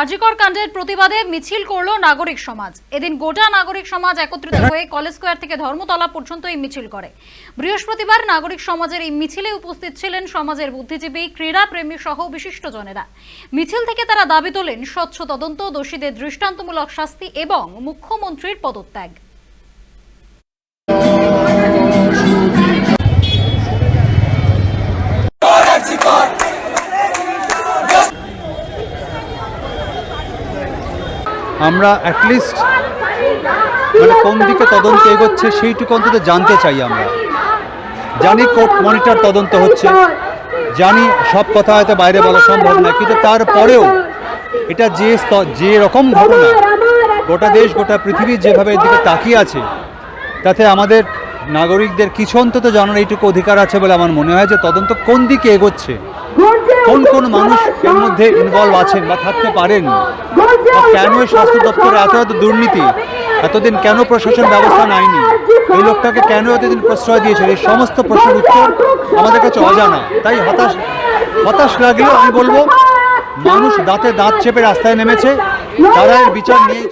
আরজিকর কাণ্ডের প্রতিবাদে মিছিল করল নাগরিক সমাজ। এদিন গোটা নাগরিক সমাজ একত্রিত হয়ে কলেজ স্কোয়ার থেকে ধর্মতলা পর্যন্ত এই মিছিল করে। বৃহস্পতিবার নাগরিক সমাজের এই মিছিলে উপস্থিত ছিলেন সমাজের বুদ্ধিজীবী ক্রীড়া প্রেমী সহ বিশিষ্টজনেরা। মিছিল থেকে তারা দাবি তোলেন, স্বচ্ছ তদন্ত, দোষীদের দৃষ্টান্তমূলক শাস্তি এবং মুখ্যমন্ত্রীর পদত্যাগ। আমরা অ্যাটলিস্ট মানে কোন দিকে তদন্ত এগোচ্ছে সেইটুকু অন্তত জানতে চাই আমরা। জানি কোর্ট মনিটর তদন্ত হচ্ছে। জানি সব কথা হয়তো বাইরে বলা সম্ভব না কিন্তু তারপরেও এটা যে যে রকম ঘটনা গোটা দেশ, গোটা পৃথিবী যেভাবে এর দিকে তাকিয়ে আছে, তাতে আমাদের নাগরিকদের কিছু অন্তত জানার এইটুকু অধিকার আছে বলে আমার মনে হয় যে তদন্ত কোন দিকে এগোচ্ছে। কোন কোন মানুষ এর মধ্যে ইনভলভ আছেন বা থাকতে পারেন? কেন এই স্বাস্থ্য দপ্তরে এত এত দুর্নীতি? এতদিন কেন প্রশাসন ব্যবস্থা নেয়নি? এই লোকটাকে কেন এতদিন প্রশ্রয় দিয়েছিল এই সমস্ত প্রশ্নের উত্তর আমাদের কাছে অজানা। তাই হতাশ হতাশ লাগলেও আমি বলব, মানুষ দাঁতে দাঁত চেপে রাস্তায় নেমেছে তারা এর বিচার নিয়েই